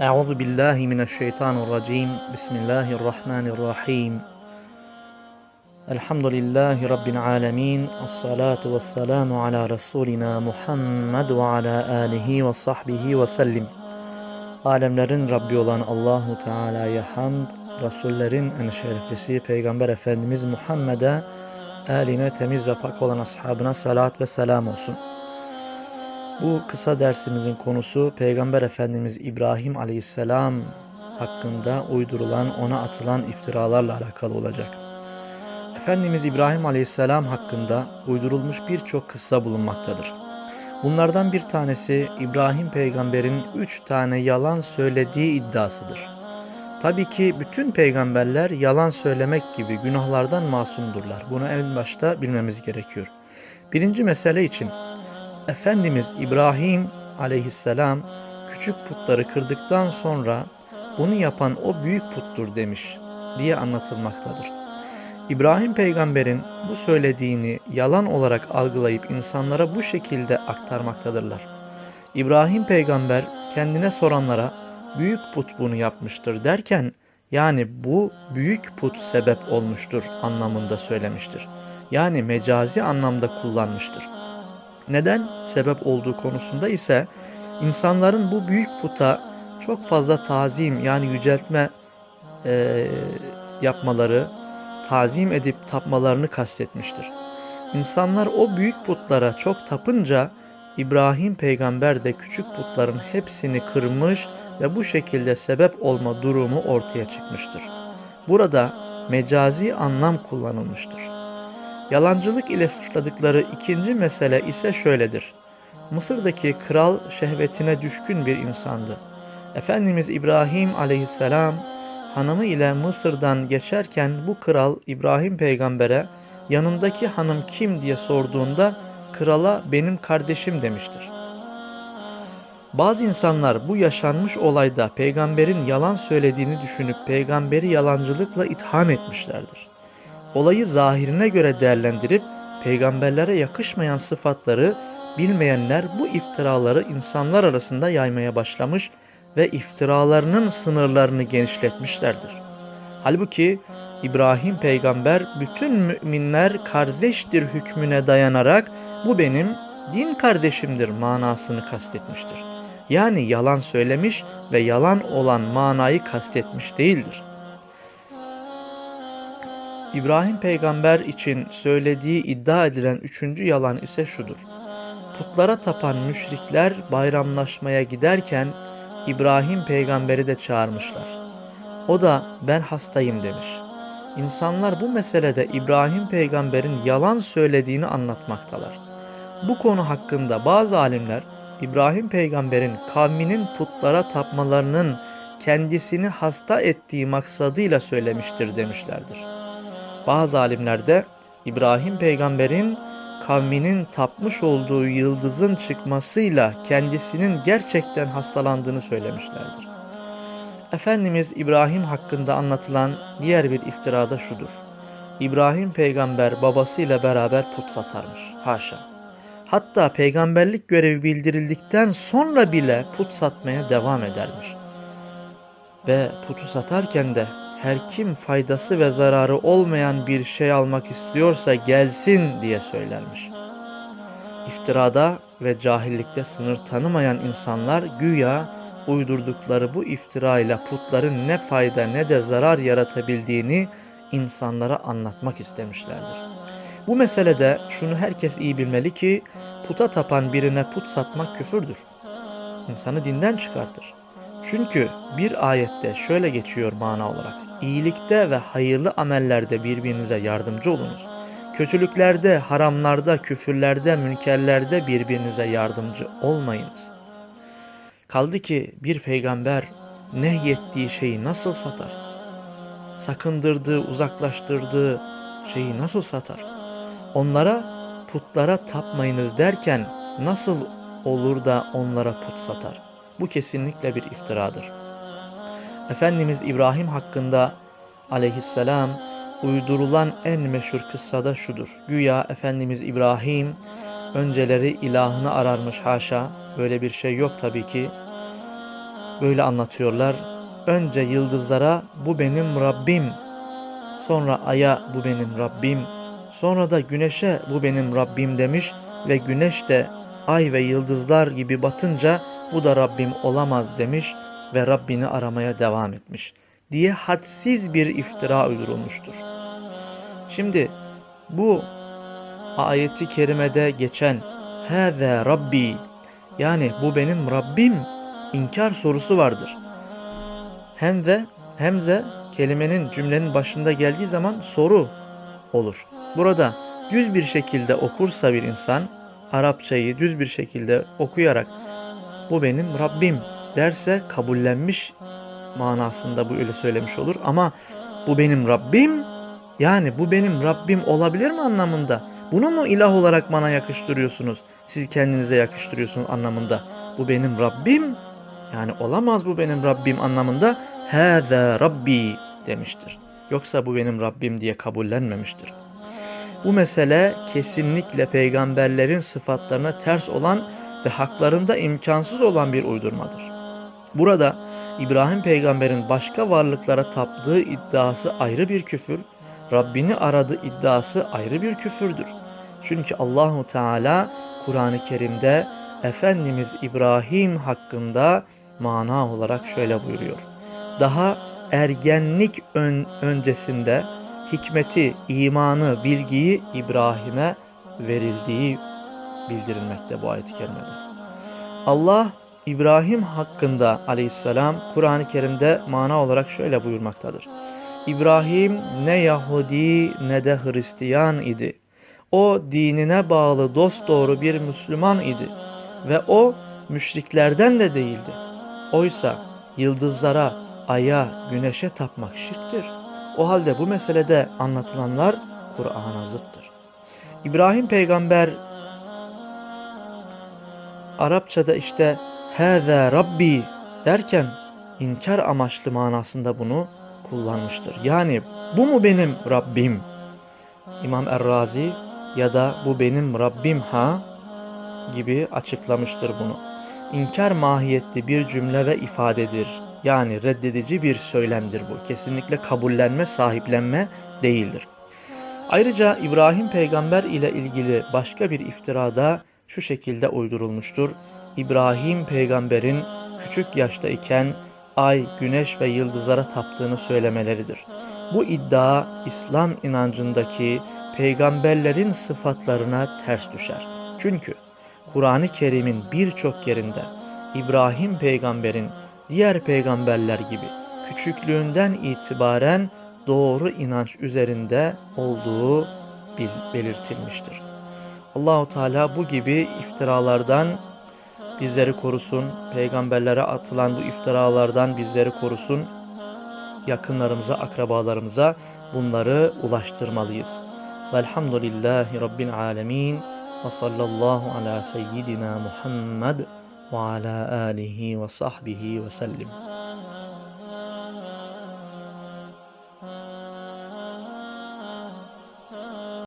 Euzu billahi mineşşeytanirracim. Bismillahirrahmanirrahim. Elhamdülillahi rabbil alamin. Essalatu vesselamu ala rasulina Muhammed ve ala alihi ve sahbihi ve sellim. Alemlerin Rabbi olan Allahu Teala'ya hamd, Resullerin en şereflisi Peygamber Efendimiz Muhammed'e, eline temiz ve pak olan ashabına salat ve selam olsun. Bu kısa dersimizin konusu Peygamber Efendimiz İbrahim Aleyhisselam hakkında uydurulan, ona atılan iftiralarla alakalı olacak. Efendimiz İbrahim Aleyhisselam hakkında uydurulmuş birçok kıssa bulunmaktadır. Bunlardan bir tanesi İbrahim peygamberin üç tane yalan söylediği iddiasıdır. Tabii ki bütün peygamberler yalan söylemek gibi günahlardan masumdurlar. Bunu en başta bilmemiz gerekiyor. Birinci mesele için Efendimiz İbrahim aleyhisselam küçük putları kırdıktan sonra bunu yapan o büyük puttur demiş diye anlatılmaktadır. İbrahim peygamberin bu söylediğini yalan olarak algılayıp insanlara bu şekilde aktarmaktadırlar. İbrahim peygamber kendine soranlara büyük put bunu yapmıştır derken yani bu büyük put sebep olmuştur anlamında söylemiştir. Yani mecazi anlamda kullanmıştır. Neden sebep olduğu konusunda ise insanların bu büyük puta çok fazla tazim yani yüceltme e, yapmaları, tazim edip tapmalarını kastetmiştir. İnsanlar o büyük putlara çok tapınca İbrahim peygamber de küçük putların hepsini kırmış ve bu şekilde sebep olma durumu ortaya çıkmıştır. Burada mecazi anlam kullanılmıştır. Yalancılık ile suçladıkları ikinci mesele ise şöyledir. Mısır'daki kral şehvetine düşkün bir insandı. Efendimiz İbrahim aleyhisselam hanımı ile Mısır'dan geçerken bu kral İbrahim peygambere yanındaki hanım kim diye sorduğunda krala benim kardeşim demiştir. Bazı insanlar bu yaşanmış olayda peygamberin yalan söylediğini düşünüp peygamberi yalancılıkla itham etmişlerdir. Olayı zahirine göre değerlendirip peygamberlere yakışmayan sıfatları bilmeyenler bu iftiraları insanlar arasında yaymaya başlamış ve iftiralarının sınırlarını genişletmişlerdir. Halbuki İbrahim peygamber bütün müminler kardeştir hükmüne dayanarak bu benim din kardeşimdir manasını kastetmiştir. Yani yalan söylemiş ve yalan olan manayı kastetmiş değildir. İbrahim peygamber için söylediği iddia edilen üçüncü yalan ise şudur. Putlara tapan müşrikler bayramlaşmaya giderken İbrahim peygamberi de çağırmışlar. O da ben hastayım demiş. İnsanlar bu meselede İbrahim peygamberin yalan söylediğini anlatmaktalar. Bu konu hakkında bazı alimler İbrahim peygamberin kavminin putlara tapmalarının kendisini hasta ettiği maksadıyla söylemiştir demişlerdir. Bazı alimler de İbrahim peygamberin kavminin tapmış olduğu yıldızın çıkmasıyla kendisinin gerçekten hastalandığını söylemişlerdir. Efendimiz İbrahim hakkında anlatılan diğer bir iftirada şudur. İbrahim peygamber babasıyla beraber put satarmış. Haşa. Hatta peygamberlik görevi bildirildikten sonra bile put satmaya devam edermiş. Ve putu satarken de her kim faydası ve zararı olmayan bir şey almak istiyorsa gelsin diye söylenmiş. İftirada ve cahillikte sınır tanımayan insanlar güya uydurdukları bu iftira ile putların ne fayda ne de zarar yaratabildiğini insanlara anlatmak istemişlerdir. Bu meselede şunu herkes iyi bilmeli ki puta tapan birine put satmak küfürdür. İnsanı dinden çıkartır. Çünkü bir ayette şöyle geçiyor mana olarak. İyilikte ve hayırlı amellerde birbirinize yardımcı olunuz. Kötülüklerde, haramlarda, küfürlerde, münkerlerde birbirinize yardımcı olmayınız. Kaldı ki bir peygamber nehyettiği şeyi nasıl satar? Sakındırdığı, uzaklaştırdığı şeyi nasıl satar? Onlara putlara tapmayınız derken nasıl olur da onlara put satar? Bu kesinlikle bir iftiradır. Efendimiz İbrahim hakkında aleyhisselam uydurulan en meşhur kıssada şudur. Güya Efendimiz İbrahim önceleri ilahını ararmış haşa. Böyle bir şey yok tabii ki. böyle anlatıyorlar. Önce yıldızlara bu benim Rabbim, sonra aya bu benim Rabbim, sonra da güneşe bu benim Rabbim demiş ve güneş de ay ve yıldızlar gibi batınca bu da Rabbim olamaz demiş ve Rabbini aramaya devam etmiş diye hadsiz bir iftira uydurulmuştur. Şimdi bu ayeti kerimede geçen Hâzâ Rabbi yani bu benim Rabbim inkar sorusu vardır. Hem de hemze kelimenin cümlenin başında geldiği zaman soru olur. Burada düz bir şekilde okursa bir insan Arapçayı düz bir şekilde okuyarak bu benim Rabbim derse kabullenmiş manasında bu öyle söylemiş olur. Ama bu benim Rabbim yani bu benim Rabbim olabilir mi anlamında? Bunu mu ilah olarak bana yakıştırıyorsunuz? Siz kendinize yakıştırıyorsunuz anlamında. Bu benim Rabbim yani olamaz bu benim Rabbim anlamında. Hâzâ Rabbi demiştir. Yoksa bu benim Rabbim diye kabullenmemiştir. Bu mesele kesinlikle peygamberlerin sıfatlarına ters olan ve haklarında imkansız olan bir uydurmadır. Burada İbrahim peygamberin başka varlıklara taptığı iddiası ayrı bir küfür, Rabbini aradı iddiası ayrı bir küfürdür. Çünkü Allahu Teala Kur'an-ı Kerim'de Efendimiz İbrahim hakkında mana olarak şöyle buyuruyor. Daha ergenlik ön, öncesinde hikmeti, imanı, bilgiyi İbrahim'e verildiği bildirilmekte bu ayet-i kerimede. Allah İbrahim hakkında aleyhisselam Kur'an-ı Kerim'de mana olarak şöyle buyurmaktadır. İbrahim ne Yahudi ne de Hristiyan idi. O dinine bağlı dosdoğru bir Müslüman idi ve o müşriklerden de değildi. Oysa yıldızlara, aya, güneşe tapmak şirktir. O halde bu meselede anlatılanlar Kur'an'a zıttır. İbrahim peygamber Arapçada işte Hâzâ Rabbi derken inkar amaçlı manasında bunu kullanmıştır. Yani bu mu benim Rabbim? İmam Errazi ya da bu benim Rabbim ha gibi açıklamıştır bunu. İnkar mahiyetli bir cümle ve ifadedir. Yani reddedici bir söylemdir bu. Kesinlikle kabullenme, sahiplenme değildir. Ayrıca İbrahim peygamber ile ilgili başka bir iftirada şu şekilde uydurulmuştur. İbrahim peygamberin küçük yaşta iken ay, güneş ve yıldızlara taptığını söylemeleridir. Bu iddia İslam inancındaki peygamberlerin sıfatlarına ters düşer. Çünkü Kur'an-ı Kerim'in birçok yerinde İbrahim peygamberin diğer peygamberler gibi küçüklüğünden itibaren doğru inanç üzerinde olduğu belirtilmiştir. Allahu Teala bu gibi iftiralardan bizleri korusun. Peygamberlere atılan bu iftiralardan bizleri korusun. Yakınlarımıza, akrabalarımıza bunları ulaştırmalıyız. Velhamdülillahi Rabbil alemin. Ve sallallahu ala seyyidina Muhammed ve ala alihi ve sahbihi ve sellim.